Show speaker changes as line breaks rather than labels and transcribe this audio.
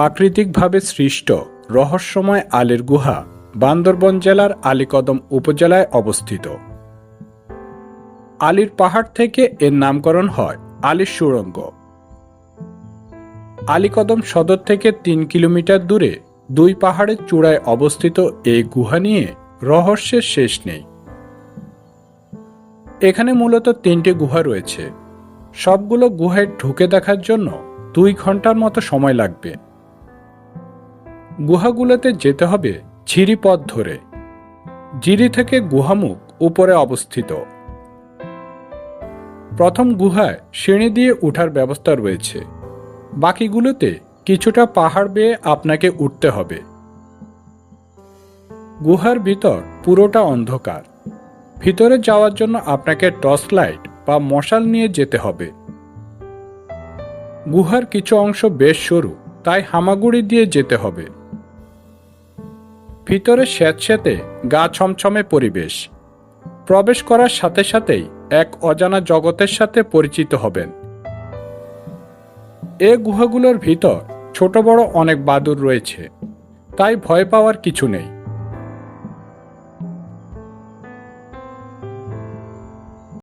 প্রাকৃতিকভাবে সৃষ্ট রহস্যময় আলীর গুহা বান্দরবন জেলার আলীকদম উপজেলায় অবস্থিত। আলীর পাহাড় থেকে এর নামকরণ হয় আলীর সুড়ঙ্গ আলীকদম সদর থেকে তিন কিলোমিটার দূরে দুই পাহাড়ের চূড়ায় অবস্থিত এই গুহা নিয়ে রহস্যের শেষ নেই। এখানে মূলত তিনটি গুহা রয়েছে। সবগুলো গুহায় ঢুকে দেখার জন্য দুই ঘণ্টার মতো সময় লাগবে। গুহাগুলোতে যেতে হবে ঝিরি পথ ধরে, জিরি থেকে গুহামুখ উপরে অবস্থিত। প্রথম গুহায় সিঁড়ি দিয়ে ওঠার ব্যবস্থা রয়েছে। বাকিগুলোতে কিছুটা পাহাড় বেয়ে আপনাকে উঠতে হবে। গুহার ভিতর পুরোটা অন্ধকার। ভিতরে যাওয়ার জন্য আপনাকে টর্চ লাইট বা মশাল নিয়ে যেতে হবে। গুহার কিছু অংশ বেশ সরু, তাই হামাগুড়ি দিয়ে যেতে হবে। ভিতরে স্যাঁতস্যাঁতে গা ছমছমে পরিবেশ। প্রবেশ করার সাথে সাথেই এক অজানা জগতের সাথে পরিচিত হবেন। এ গুহাগুলোর ভিতর ছোট বড় অনেক বাদুর রয়েছে। তাই ভয় পাওয়ার কিছু নেই।